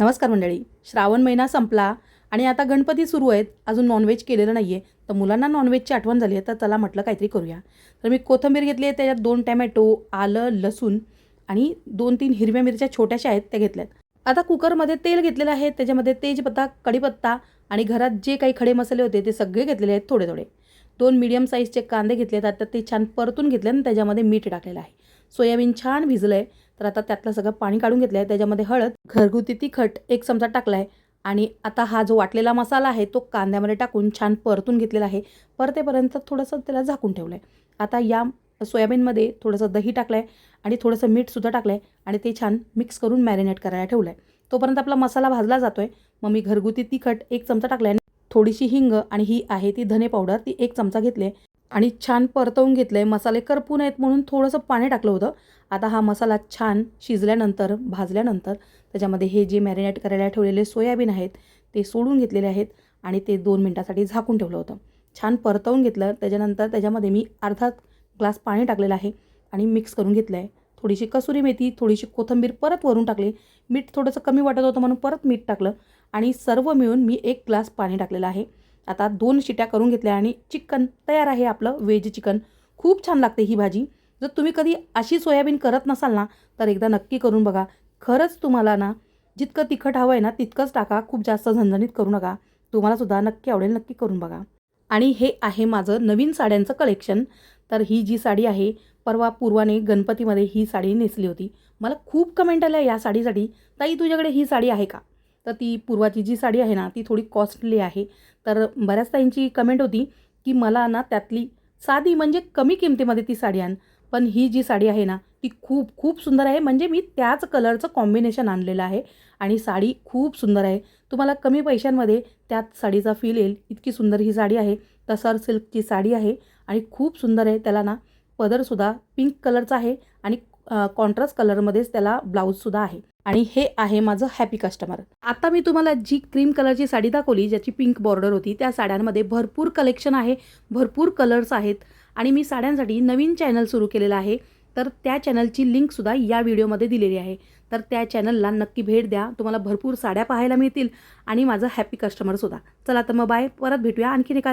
नमस्कार मंडळी. श्रावण महिना संपला आणि आता गणपती सुरू आहेत. अजून नॉनव्हेज केलेलं नाही आहे तर मुलांना नॉनव्हेजची आठवण झाली आहे तर चला म्हटलं काहीतरी करूया. तर मी कोथिंबीर घेतली आहे त्याच्यात दोन टॅमॅटो आलं लसूण आणि दोन तीन हिरव्या मिरच्या छोट्याशा आहेत त्या घेतल्यात. आता कुकरमध्ये तेल घेतलेलं आहे त्याच्यामध्ये तेजपत्ता कढीपत्ता आणि घरात जे काही खडे मसाले होते ते सगळे घेतलेले आहेत थोडे थोडे दोन मीडियम साईजचे कांदे घेतले आहेत आता ते छान परतून घेतले आणि त्याच्यामध्ये मीठ टाकलेलं आहे. सोयाबीन छान भिजलं आहे तर आता त्यातलं सगळं पाणी काढून घेतलं आहे त्याच्यामध्ये हळद घरगुती तिखट एक चमचा टाकला आहे आणि आता हा जो वाटलेला मसाला आहे तो कांद्यामध्ये टाकून छान परतून घेतलेला आहे. परतेपर्यंत थोडंसं त्याला झाकून ठेवलं आहे आता या सोयाबीनमध्ये थोडंसं दही टाकलं आहे आणि थोडंसं मीठसुद्धा टाकलं आहे आणि ते छान मिक्स करून मॅरिनेट करायला ठेवलं आहे तोपर्यंत आपला मसाला भाजला जातो आहे मग मी घरगुती तिखट एक चमचा टाकला आहे थोडीशी हिंग आणि ही आहे ती धने पावडर ती एक चमचा घेतली आहे आणि छान परतवून घेतलं आहे मसाले करपू नयेत म्हणून थोडंसं पाणी टाकलं होतं. आता हा मसाला छान शिजल्यानंतर भाजल्यानंतर त्याच्यामध्ये हे जे मॅरिनेट करायला ठेवलेले सोयाबीन आहेत ते सोडून घेतलेले आहेत आणि ते दोन मिनटासाठी झाकून ठेवलं होतं. छान परतवून घेतलं. त्याच्यानंतर त्याच्यामध्ये मी अर्धा ग्लास पाणी टाकलेलं आहे आणि मिक्स करून घेतलं आहे थोडीशी कसुरी मेथी थोडीशी कोथिंबीर परत वरून टाकली. मीठ थोडंसं कमी वाटत होतं म्हणून परत मीठ टाकलं. आणि सर्व मिळून मी एक ग्लास पाणी टाकलेलं आहे. आता दोन शिट्या करून घेतल्या आणि चिकन तयार आहे आपलं व्हेज चिकन. खूप छान लागते ही भाजी. जर तुम्ही कधी अशी सोयाबीन करत नसाल ना तर एकदा नक्की करून बघा. खरंच तुम्हाला ना जितकं तिखट हवं आहे ना तितकंच टाका. खूप जास्त झणझणीत करू नका. तुम्हालासुद्धा नक्की आवडेल नक्की करून बघा. आणि हे आहे माझं नवीन साड्यांचं कलेक्शन तर ही जी साडी आहे परवा पूर्वाने गणपतीमध्ये ही साडी नेसली होती. मला खूप कमेंट आल्या या साडीसाठी. ताई तुझ्याकडे ही साडी आहे का? तर ती पूर्वाची जी साडी आहे ना ती थोडी कॉस्टली आहे. तर बऱ्याच ताईंची कमेंट होती की मला ना त्यातली साधी म्हणजे कमी किमतीमध्ये ती साडी आण. पण ही जी साडी आहे ना ती खूप खूप सुंदर आहे. म्हणजे मी त्याच कलरचं कॉम्बिनेशन आणलेलं आहे आणि साडी खूप सुंदर आहे. तुम्हाला कमी पैशांमध्ये त्यात साडीचा फील येईल. इतकी सुंदर ही साडी आहे. तसर सिल्कची साडी आहे आणि खूप सुंदर आहे. त्याला ना पदरसुद्धा पिंक कलरचा आहे. कॉन्ट्रास्ट कलरमध्येच त्याला ब्लाऊजसुद्धा आहे. आणि हे आहे माझं हॅपी कस्टमर आता मी तुम्हाला जी क्रीम कलरची साडी दाखवली ज्याची पिंक बॉर्डर होती त्या साड्यांमध्ये भरपूर कलेक्शन आहे भरपूर कलर्स आहेत. आणि मी साड्यांसाठी नवीन चॅनल सुरू केलेलं आहे. तर त्या चॅनलची लिंकसुद्धा या व्हिडिओमध्ये दिलेली आहे. तर त्या चॅनलला नक्की भेट द्या. तुम्हाला भरपूर साड्या पाहायला मिळतील. आणि माझं हॅपी कस्टमरसुद्धा चला तर मग बाय परत भेटूया आणखीन एका